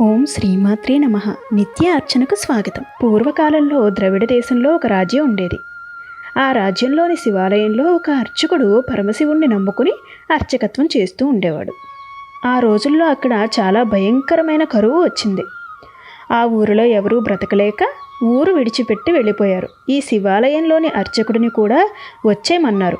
ఓం శ్రీమాత్రే నమ. నిత్య అర్చనకు స్వాగతం. పూర్వకాలంలో ద్రవిడ దేశంలో ఒక రాజ్యం ఉండేది. ఆ రాజ్యంలోని శివాలయంలో ఒక అర్చకుడు పరమశివుణ్ణి నమ్ముకుని అర్చకత్వం చేస్తూ ఉండేవాడు. ఆ రోజుల్లో అక్కడ చాలా భయంకరమైన కరువు వచ్చింది. ఆ ఊరిలో ఎవరూ బ్రతకలేక ఊరు విడిచిపెట్టి వెళ్ళిపోయారు. ఈ శివాలయంలోని అర్చకుడిని కూడా వచ్చేయమన్నారు.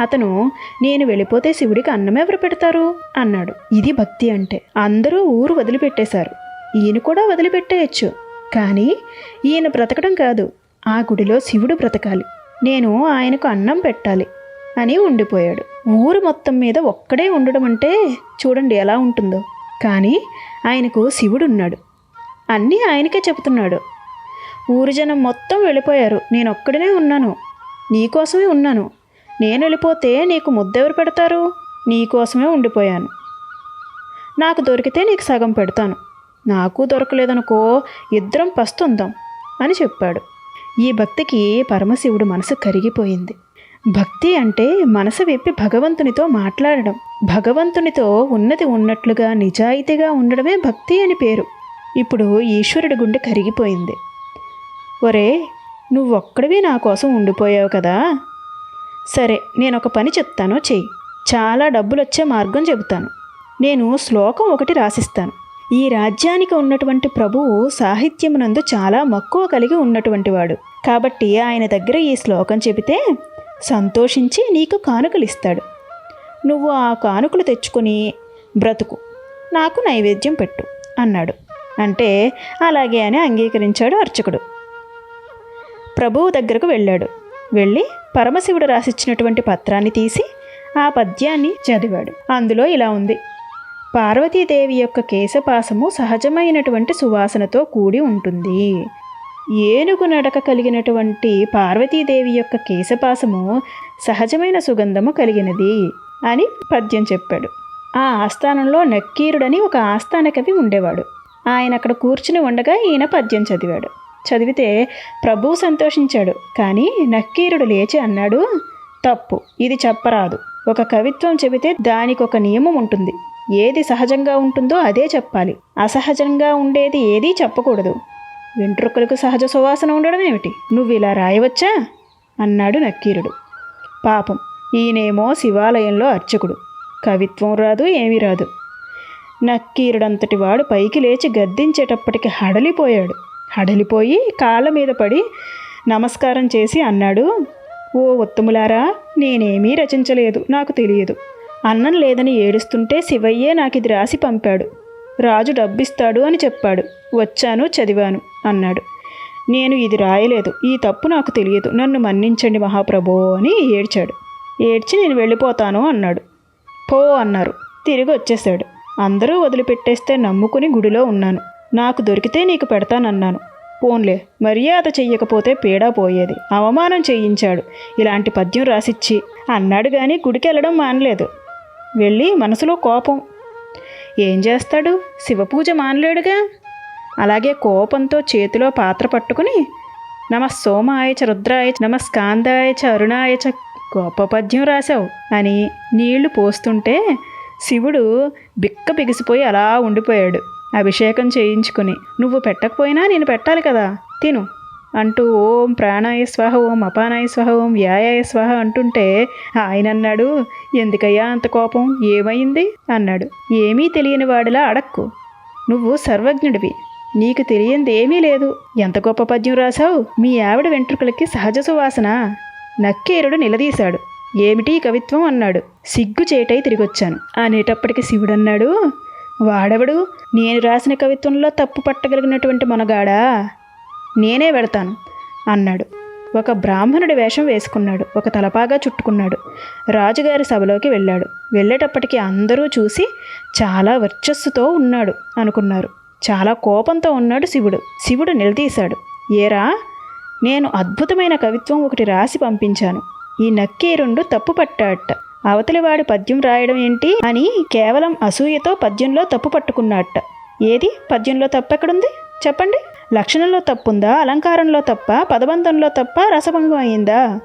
అతను నేను వెళ్ళిపోతే శివుడికి అన్నం ఎవరు పెడతారు? అన్నాడు. ఇది భక్తి అంటే. అందరూ ఊరు వదిలిపెట్టేశారు. ఈయన కూడా వదిలిపెట్టేయచ్చు. కానీ ఈయన బ్రతకడం కాదు. ఆ గుడిలో శివుడు బ్రతకాలి. నేను ఆయనకు అన్నం పెట్టాలి అని ఉండిపోయాడు. ఊరు మొత్తం మీద ఒక్కడే ఉండడం అంటే చూడండి ఎలా ఉంటుందో. కానీ ఆయనకు శివుడు ఉన్నాడు అన్నీ ఆయనకే చెబుతున్నాడు. ఊరు జనం మొత్తం వెళ్ళిపోయారు. నేను ఒక్కడనే ఉన్నాను. నీకోసమే ఉన్నాను. నేను వెళ్ళిపోతే నీకు ముద్దెవరు పెడతారు? నీకోసమే ఉండిపోయాను. నాకు దొరికితే నీకు సగం పెడతాను. నాకు దొరకలేదనుకో ఇద్దరం పస్తుందాం అని చెప్పాడు. ఈ భక్తికి పరమశివుడు మనసు కరిగిపోయింది. భక్తి అంటే మనసు విప్పి భగవంతునితో మాట్లాడడం. భగవంతునితో ఉన్నది ఉన్నట్లుగా నిజాయితీగా ఉండడమే భక్తి అని పేరు. ఇప్పుడు ఈశ్వరుడి గుండె కరిగిపోయింది. ఒరే నువ్వొక్కడివి నా కోసం ఉండిపోయావు కదా? సరే నేను ఒక పని చెప్తాను చెయ్యి. చాలా డబ్బులు వచ్చే మార్గం చెబుతాను. నేను శ్లోకం ఒకటి రాసిస్తాను. ఈ రాజ్యానికి ఉన్నటువంటి ప్రభువు సాహిత్యమునందు చాలా మక్కువ కలిగి ఉన్నటువంటి వాడు కాబట్టి ఆయన దగ్గర ఈ శ్లోకం చెబితే సంతోషించి నీకు కానుకలు ఇస్తాడు నువ్వు ఆ కానుకలు తెచ్చుకొని బ్రతుకు. నాకు నైవేద్యం పెట్టు అన్నాడు. అంటే అలాగే అని అంగీకరించాడు అర్చకుడు. ప్రభువు దగ్గరకు వెళ్ళాడు. వెళ్ళి పరమశివుడు రాసిచ్చినటువంటి పత్రాన్ని తీసి ఆ పద్యాన్ని చదివాడు. అందులో ఇలా ఉంది. పార్వతీదేవి యొక్క కేశపాసము సహజమైనటువంటి సువాసనతో కూడి ఉంటుంది. ఏనుగు నడక కలిగినటువంటి పార్వతీదేవి యొక్క కేశపాసము సహజమైన సుగంధము కలిగినది అని పద్యం చెప్పాడు. ఆ ఆస్థానంలో నక్కీరుడని ఒక ఆస్థాన కవి ఉండేవాడు. ఆయన అక్కడ కూర్చుని ఉండగా ఈయన పద్యం చదివాడు. చదివితే ప్రభువు సంతోషించాడు. కానీ నక్కీరుడు లేచి అన్నాడు తప్పు ఇది చెప్పరాదు. ఒక కవిత్వం చెబితే దానికి ఒక నియమం ఉంటుంది. ఏది సహజంగా ఉంటుందో అదే చెప్పాలి. అసహజంగా ఉండేది ఏదీ చెప్పకూడదు. వెంట్రుకలకు సహజ సువాసన ఉండడం ఏమిటి? నువ్వు ఇలా రాయవచ్చా? అన్నాడు నక్కీరుడు. పాపం ఈయనేమో శివాలయంలో అర్చకుడు. కవిత్వం రాదు ఏమీ రాదు. నక్కీరుడంతటి వాడు పైకి లేచి గద్దించేటప్పటికి హడలిపోయాడు. అడలిపోయి కాళ్ళ మీద పడి నమస్కారం చేసి అన్నాడు. ఓ ఉత్తములారా నేనేమీ రచించలేదు నాకు తెలియదు. అన్నం లేదని ఏడుస్తుంటే శివయ్యే నాకు ఇది రాసి పంపాడు. రాజు డబ్బిస్తాడు అని చెప్పాడు. వచ్చాను చదివాను అన్నాడు. నేను ఇది రాయలేదు ఈ తప్పు నాకు తెలియదు. నన్ను మన్నించండి మహాప్రభో అని ఏడ్చాడు. ఏడ్చి నేను వెళ్ళిపోతాను అన్నాడు. పో అన్నారు. తిరిగి వచ్చేశాడు అందరూ వదిలిపెట్టేస్తే నమ్ముకుని గుడిలో ఉన్నాను. నాకు దొరికితే నీకు పెడతానన్నాను. పోన్లే మర్యాద చెయ్యకపోతే పీడా పోయేది. అవమానం చేయించాడు. ఇలాంటి పద్యం రాసిచ్చి అన్నాడు కానీ గుడికి వెళ్ళడం మానలేదు. వెళ్ళి మనసులో కోపం. ఏం చేస్తాడు? శివపూజ మానలేడుగా? అలాగే కోపంతో చేతిలో పాత్ర పట్టుకుని నమ సోమాయచ చ రుద్రాయ చ, నమ స్కాందాయ చ చ గొప్ప పద్యం రాశావు అని నీళ్ళు పోస్తుంటే శివుడు బిక్క బిగిసిపోయి అలా ఉండిపోయాడు. అభిషేకం చేయించుకుని నువ్వు పెట్టకపోయినా నేను పెట్టాలి కదా తిను అంటూ ఓం ప్రాణాయ స్వాహ ఓం అపానాయ స్వాహ ఓం వ్యాయాయ స్వాహ అంటుంటే ఆయన అన్నాడు ఎందుకయ్యా అంత కోపం? ఏమైంది? అన్నాడు. ఏమీ తెలియని వాడిలా అడక్కు. నువ్వు సర్వజ్ఞుడివి. నీకు తెలియంది ఏమీ లేదు. ఎంత గొప్ప పద్యం రాశావు? మీ ఆవిడ వెంట్రుకలకి సహజ సువాసన నక్కేరుడు నిలదీశాడు. ఏమిటి కవిత్వం అన్నాడు. సిగ్గు చేటై తిరిగొచ్చాను అనేటప్పటికి శివుడన్నాడు వాడెవడు? నేను రాసిన కవిత్వంలో తప్పు పట్టగలిగినటువంటి మనగాడా? నేనే వెడతాను అన్నాడు. ఒక బ్రాహ్మణుడి వేషం వేసుకున్నాడు. ఒక తలపాగా చుట్టుకున్నాడు. రాజుగారి సభలోకి వెళ్ళాడు. వెళ్ళేటప్పటికి అందరూ చూసి చాలా వర్చస్సుతో ఉన్నాడు అనుకున్నారు. చాలా కోపంతో ఉన్నాడు శివుడు. శివుడు నిలదీశాడు. ఏరా? నేను అద్భుతమైన కవిత్వం ఒకటి రాసి పంపించాను. ఈ నక్కీరుండు తప్పు పట్టాట అవతలివాడు పద్యం రాయడం ఏంటి? అని కేవలం అసూయతో పద్యంలో తప్పు పట్టుకున్నట్ట ఏది? పద్యంలో తప్పెక్కడుంది చెప్పండి. లక్షణంలో తప్పుందా? అలంకారంలో తప్ప? పదబంధంలో తప్ప? రసభంగం అయిందా?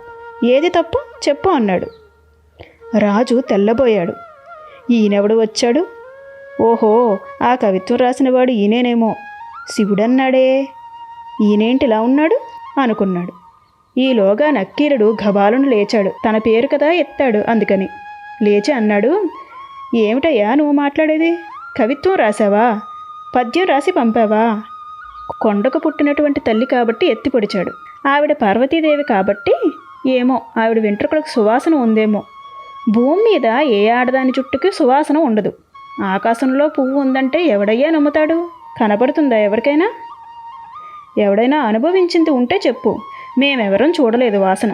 ఏది తప్పు? చెప్పు అన్నాడు. రాజు తెల్లబోయాడు. ఈయనెవడు వచ్చాడు? ఓహో ఆ కవిత్వం రాసినవాడు ఈయనేనేమో. శివుడన్నాడే. ఈయనేంటి ఇలా ఉన్నాడు? అనుకున్నాడు. ఈలోగా నక్కీరుడు గబాలును లేచాడు. తన పేరు కదా ఎత్తాడు అందుకని. లేచి అన్నాడు ఏమిటయ్యా నువ్వు మాట్లాడేది? కవిత్వం రాసావా పద్యం రాసి పంపావా? కొండకు పుట్టినటువంటి తల్లి కాబట్టి ఎత్తి పొడిచాడు. ఆవిడ పార్వతీదేవి కాబట్టి ఏమో ఆవిడ వెంట్రుకలకు సువాసన ఉందేమో. భూమి మీద ఏ ఆడదాని చుట్టుకి సువాసన ఉండదు. ఆకాశంలో పువ్వు ఉందంటే ఎవడయ్యా నమ్ముతాడు? కనపడుతుందా ఎవరికైనా? ఎవడైనా అనుభవించింది ఉంటే చెప్పు. మేమెవరం చూడలేదు వాసన.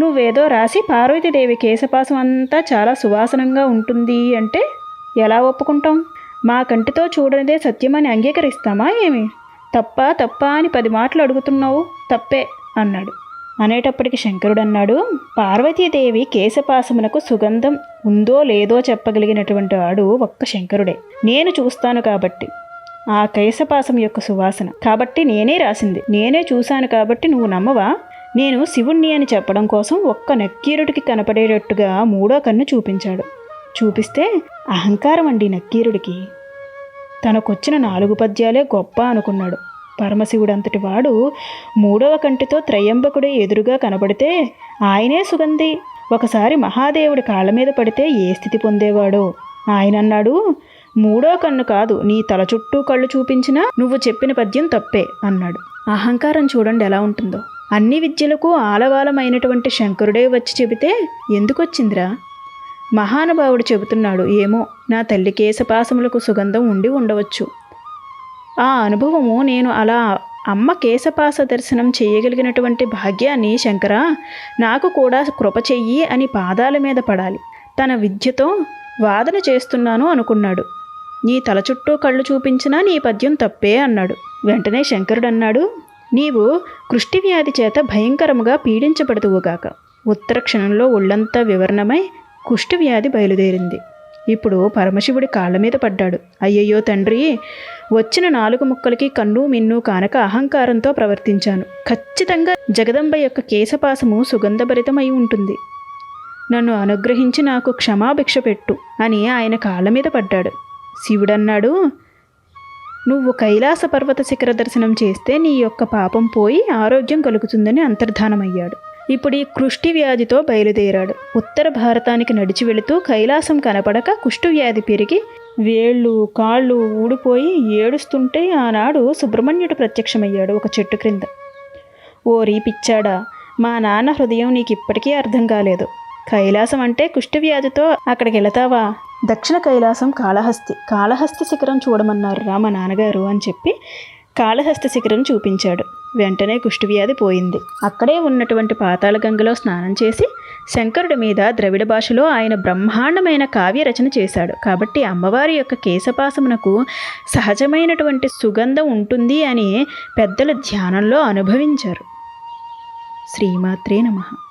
నువ్వేదో రాసి పార్వతీదేవి కేశపాసం అంతా చాలా సువాసనంగా ఉంటుంది అంటే ఎలా ఒప్పుకుంటాం? మా కంటితో చూడనిదే సత్యమని అంగీకరిస్తామా ఏమి? తప్ప తప్ప అని పది మాటలు అడుగుతున్నావు తప్పే అన్నాడు. అనేటప్పటికి శంకరుడు అన్నాడు పార్వతీదేవి కేశపాసమునకు సుగంధం ఉందో లేదో చెప్పగలిగినటువంటి వాడు ఒక్క శంకరుడే. నేను చూస్తాను కాబట్టి. ఆ కేశపాసం యొక్క సువాసన. కాబట్టి నేనే రాసింది. నేనే చూశాను కాబట్టి నువ్వు నమ్మవా? నేను శివుణ్ణి అని చెప్పడం కోసం ఒక్క నక్కీరుడికి కనపడేటట్టుగా మూడో కన్ను చూపించాడు. చూపిస్తే అహంకారం అండి నక్కీరుడికి. తనకొచ్చిన నాలుగు పద్యాలే గొప్ప అనుకున్నాడు. పరమశివుడంతటి వాడు మూడవ కంటితో త్రయంబకుడే ఎదురుగా కనబడితే ఆయనే సుగంధి. ఒకసారి మహాదేవుడి కాళ్ళ మీద పడితే ఏ స్థితి పొందేవాడో? ఆయన అన్నాడు మూడో కన్ను కాదు నీ తల చుట్టూ కళ్ళు చూపించినా నువ్వు చెప్పిన పద్యం తప్పే అన్నాడు. అహంకారం చూడండి ఎలా ఉంటుందో. అన్ని విద్యలకు ఆలవాలమైనటువంటి శంకరుడే వచ్చి చెబితే ఎందుకొచ్చిందిరా? మహానుభావుడు చెబుతున్నాడు ఏమో నా తల్లి కేశపాసములకు సుగంధం ఉండి ఉండవచ్చు. ఆ అనుభవము నేను అలా అమ్మ కేశపాస దర్శనం చేయగలిగినటువంటి భాగ్యాన్ని శంకర నాకు కూడా కృప చెయ్యి అని పాదాల మీద పడాలి. తన విద్యతో వాదన చేస్తున్నాను అనుకున్నాడు. నీ తల చుట్టూ కళ్ళు చూపించినా నీ పద్యం తప్పే అన్నాడు. వెంటనే శంకరుడు అన్నాడు నీవు కృష్టి వ్యాధి చేత భయంకరముగా పీడించబడుతువుగాక ఉత్తర క్షణంలో ఒళ్ళంతా వివరణమై కుష్టి వ్యాధి బయలుదేరింది. ఇప్పుడు పరమశివుడి కాళ్ళ మీద పడ్డాడు. అయ్యయ్యో తండ్రి వచ్చిన నాలుగు ముక్కలకి కన్ను మిన్ను కానక అహంకారంతో ప్రవర్తించాను. ఖచ్చితంగా జగదంబ యొక్క కేశపాసము సుగంధభరితమై ఉంటుంది. నన్ను అనుగ్రహించి నాకు క్షమాభిక్ష పెట్టు అని ఆయన కాళ్ళ మీద పడ్డాడు. శివుడన్నాడు. నువ్వు కైలాస పర్వత శిఖర దర్శనం చేస్తే నీ యొక్క పాపం పోయి ఆరోగ్యం కలుగుతుందని అంతర్ధానమయ్యాడు. ఇప్పుడు ఈ కృష్టి వ్యాధితో బయలుదేరాడు. ఉత్తర భారతానికి నడిచి వెళుతూ కైలాసం కనపడక కుష్ఠవ్యాధి పెరిగి వేళ్ళు కాళ్ళు ఊడిపోయి ఏడుస్తుంటే ఆనాడు సుబ్రహ్మణ్యుడు ప్రత్యక్షమయ్యాడు ఒక చెట్టు క్రింద. ఓరి పిచ్చాడా మా నాన్న హృదయం నీకు ఇప్పటికీ అర్థం కాలేదు. కైలాసం అంటే కుష్ఠవ్యాధితో అక్కడికి వెళతావా? దక్షిణ కైలాసం కాళహస్తి కాళహస్తి శిఖరం చూడమన్నారు రా మా నాన్నగారు అని చెప్పి కాళహస్తి శిఖరం చూపించాడు. వెంటనే కుష్ఠవ్యాధి పోయింది. అక్కడే ఉన్నటువంటి పాతాళ గంగలో స్నానం చేసి శంకరుడి మీద ద్రవిడ భాషలో ఆయన బ్రహ్మాండమైన కావ్య రచన చేశాడు. కాబట్టి అమ్మవారి యొక్క కేశపాసమునకు సహజమైనటువంటి సుగంధం ఉంటుంది అని పెద్దలు ధ్యానంలో అనుభవించారు. శ్రీమాత్రే నమః.